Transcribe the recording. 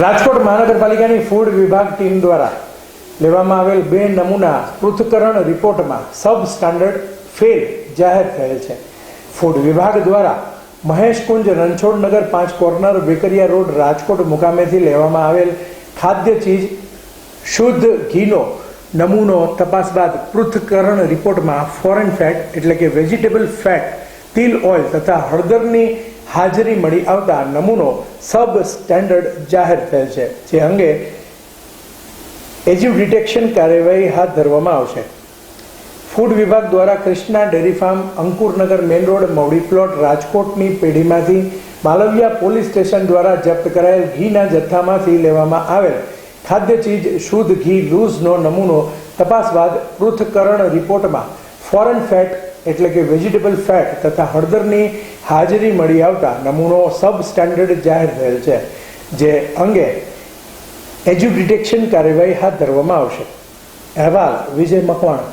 રાજકોટ મહાનગરપાલિકાની ફૂડ વિભાગ ટીમ દ્વારા લેવામાં આવેલ બે નમૂના પૃથ્થકરણ રિપોર્ટમાં સબ સ્ટાન્ડર્ડ ફેલ જાહેર થયેલ છે. ફૂડ વિભાગ દ્વારા મહેશકુંજ રણછોડનગર પાંચ કોર્નર બેકરિયા રોડ રાજકોટ મુકામેથી લેવામાં આવેલ ખાદ્ય ચીજ શુદ્ધ ઘીનો નમૂનો તપાસ બાદ પૃથ્થકરણ રિપોર્ટમાં ફોરેન ફેટ એટલે કે વેજીટેબલ ફેટ તિલ ઓઇલ તથા હળદરની હાજરી મળી આવતા નમૂનો સબ સ્ટેન્ડર્ડ જાહેર થયેલ છે, જે અંગે એજ્યુ ડિટેક્શન કાર્યવાહી હાથ ધરવામાં આવશે. ફૂડ વિભાગ દ્વારા Krishna dairy farm, Ankurnagar main road, Mavdi plot, રાજકોટની પેઢીમાંથી માલવિયા પોલીસ સ્ટેશન દ્વારા જપ્ત કરાયેલ ઘીના જથ્થામાંથી લેવામાં આવેલ ખાદ્ય ચીજ, શુદ્ધ ઘી, લૂઝનો નમૂનો તપાસ બાદ પૃથ્થકરણ રિપોર્ટમાં ફોરેન ફેટ એટલે કે વેજીટેબલ ફેટ તથા હળદરની હાજરી મળી આવતા નમૂનો સબ સ્ટાન્ડર્ડ જાહેર થયેલ છે, જે અંગે એજ્યુ ડિટેક્શન કાર્યવાહી હાથ ધરવામાં આવશે. અહેવાલ વિજય મકવાણા.